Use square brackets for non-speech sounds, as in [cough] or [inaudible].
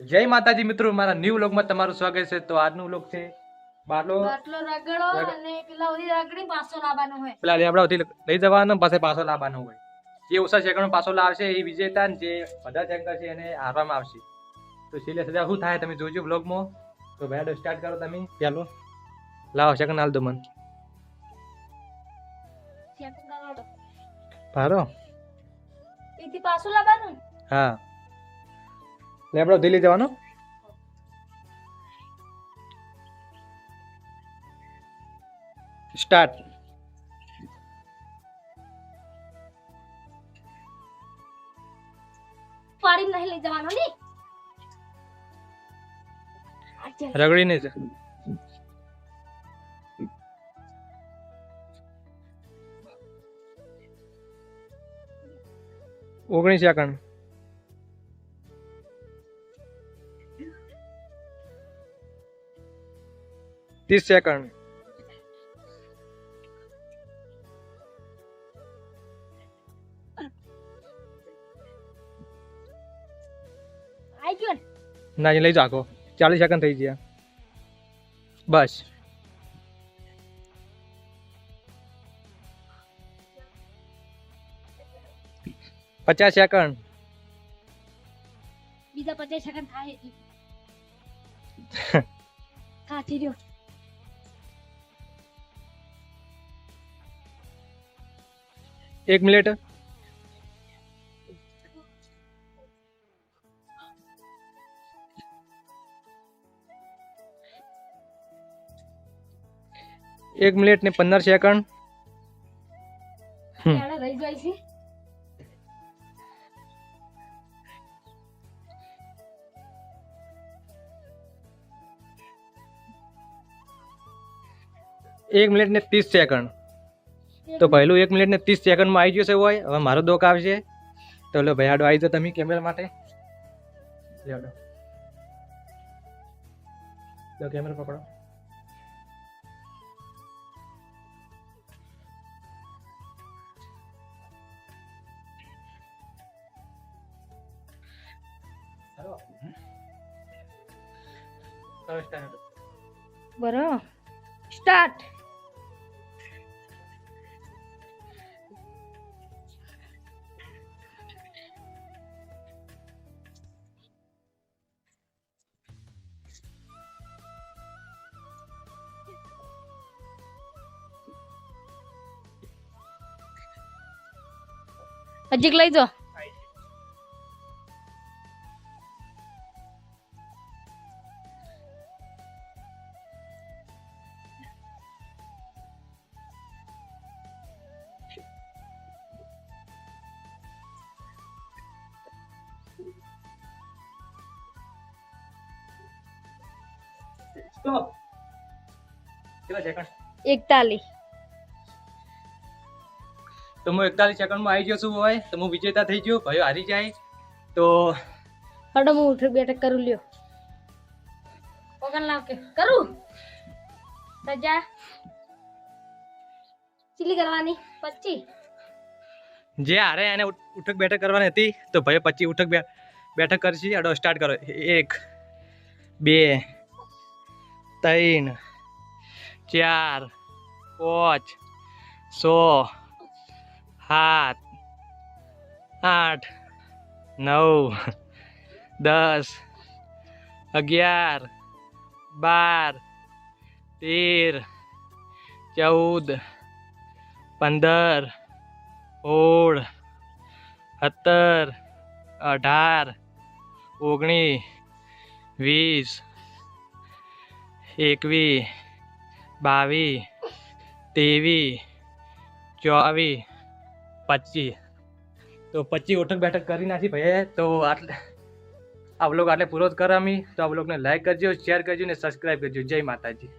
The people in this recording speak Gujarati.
જય માતાજી મિત્રો મારા ન્યૂ વ્લોગમાં તમારું સ્વાગત છે. તો આજનું વ્લોગ છે બાટલો બાટલો રગડો અને પેલા ઓલી રગડી પાછો લાવવાનો હોય. પેલા લેબડાથી લઈ જવાનો પાસે પાછો લાવવાનો હોય. જે ઓછા સેકન્ડ પાછો લાવશે એ વિજેતા ને જે બધા સેકન્ડ છે એને હારવામાં આવશે. તો છેલ્લે સજા શું થાય તમે જોજો વ્લોગમાં તો ભાઈ સ્ટાર્ટ કરો તમે. ચાલો લાવો સેકન્ડ હાલ દો મન. ભારો. એથી પાછો લાવવાનું? હા. લેબડો દિલ્હી જવાનો સ્ટાર્ટ પાડી નહીં લઈ જવાનો ને? રગડી ચાલ. રગડીને ઓગણીસ સેકન્ડ ત્રીસ સેકન્ડ ને. લઈ જાઓ ચાલીસ સેકન્ડ થઈ ગયા. બસ. પચાસ સેકન્ડ બીજા પચાસ સેકન્ડ થાય કાચી [laughs] રહ્યો એક મિનિટ. એક મિનિટ ને પંદર સેકન્ડ. એક મિનિટ ને ત્રીસ સેકન્ડ. તો પહેલું એક મિનિટ ને ત્રીસ સેકન્ડમાં આવી જશે હોય હવે મારો દોક આવશે. તો લો ભાઈ આડો આવી જાઓ તમે કેમેરા માટે. લો કેમેરા પકડો. બરો. સ્ટાર્ટ. હજીક લઈ જો સ્ટોપ કેટલા સેકન્ડ એકતાલીસ તો હું એકતાલીસ સેકન્ડમાં આવી ગયો છું હોય તો હું વિજેતા થઈ ગયો ભાઈ હારી જાય. તો હડો હું ઉઠ બેઠક કરું લ્યો. પગન લાવ કે કરું? સજા. ચીલી કરવાની? પચી. જે હારે એને ઉઠક બેઠક કરવાની હતી તો ભાઈ પછી ઉઠક બેઠક કરશે. અડો સ્ટાર્ટ કરો. એક બે ત્રણ ચાર પાંચ છ સાત, આઠ, નવ, દસ, અગિયાર, બાર, તેર, ચૌદ, પંદર, સોળ, સત્તર, અઢાર, ઓગણીસ, વીસ, એકવીસ, બાવીસ, ત્રેવીસ, ચોવીસ પચીસ તો પચી ઉઠક બેઠક કરી નાખી ભાઈ તો આટલે આ બ્લોગ આટલે પૂરો જ કરામી, તો આ બ્લોગને લાઈક કરજો શેર કરજો ને સબસ્ક્રાઈબ કરજો. જય માતાજી.